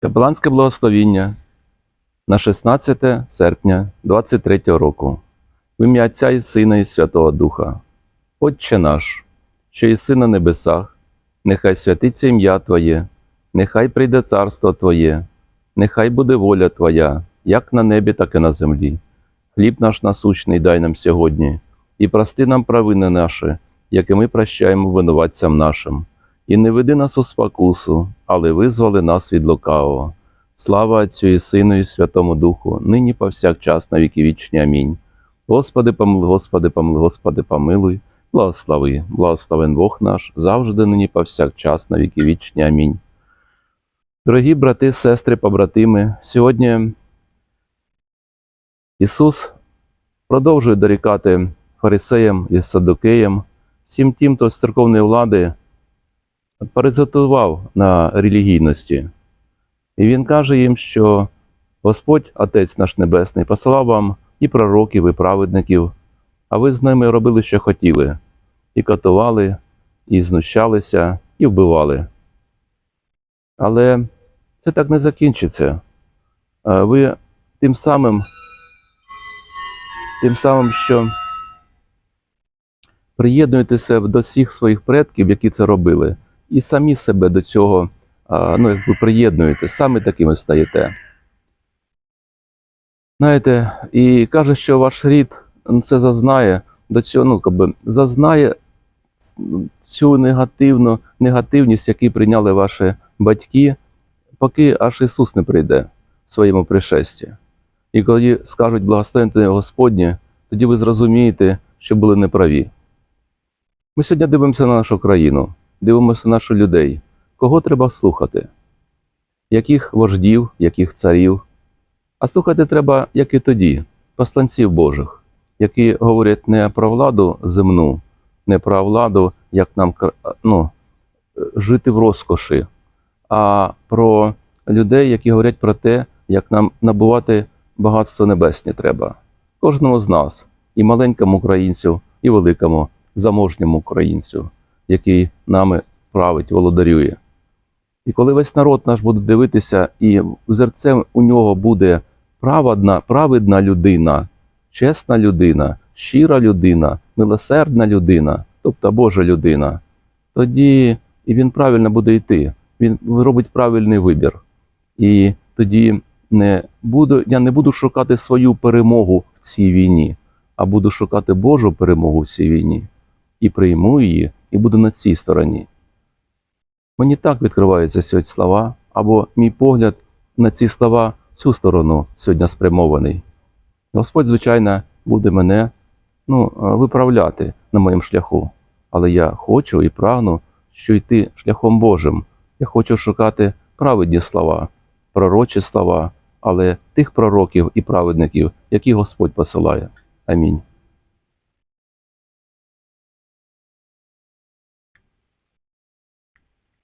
Капеланське благословіння на 16 серпня 23 року. В ім'я Отця і Сина і Святого Духа. Отче наш, що єси на небесах, нехай святиться ім'я Твоє, нехай прийде царство Твоє, нехай буде воля Твоя, як на небі, так і на землі. Хліб наш насущний дай нам сьогодні, і прости нам провини наші, як і ми прощаємо винуватцям нашим. І не веди нас у спокусу, але визволи нас від лукавого. Слава Отцю і Сину і Святому Духу, нині повсякчас на віки вічні. Амінь. Господи, помилуй, Господи, помилуй, Господи, помилуй, благослови, благословен Бог наш, завжди нині повсякчас на віки вічні. Амінь. Дорогі брати, сестри, побратими, сьогодні Ісус продовжує дорікати фарисеям і садокеям, всім тим, хто з церковної влади паразитував на релігійності. І він каже їм, що Господь, Отець наш Небесний, посилав вам і пророків, і праведників, а ви з ними робили, що хотіли, і катували, і знущалися, і вбивали. Але це так не закінчиться. Ви тим самим, тим самим, що приєднуєтеся до всіх своїх предків, які це робили і самі себе до цього ну, якби приєднуєте, саме такими стаєте. Знаєте, і каже, що ваш рід ну, це зазнає до цього, ну, якби, зазнає цю негативну, негативність, яку прийняли ваші батьки, поки аж Ісус не прийде в своєму пришесті. І коли скажуть благословенне Господнє, тоді ви зрозумієте, що були неправі. Ми сьогодні дивимося на нашу країну дивимося наших людей. Кого треба слухати? Яких вождів, яких царів? А слухати треба, як і тоді, посланців Божих, які говорять не про владу земну, не про владу, як нам ну, жити в розкоші, а про людей, які говорять про те, як нам набувати багатство небесне треба. Кожному з нас, і маленькому українцю, і великому, заможньому українцю який нами править, володарює. І коли весь народ наш буде дивитися, і взерцем у нього буде праведна, праведна людина, чесна людина, щира людина, милосердна людина, тобто Божа людина, тоді і він правильно буде йти. Він робить правильний вибір. І тоді не буду, я не буду шукати свою перемогу в цій війні, а буду шукати Божу перемогу в цій війні і прийму її і буду на цій стороні. Мені так відкриваються сьогодні слова, або мій погляд на ці слова цю сторону сьогодні спрямований. Господь, звичайно, буде мене ну, виправляти на моєму шляху, але я хочу і прагну, що йти шляхом Божим. Я хочу шукати праведні слова, пророчі слова, але тих пророків і праведників, які Господь посилає. Амінь.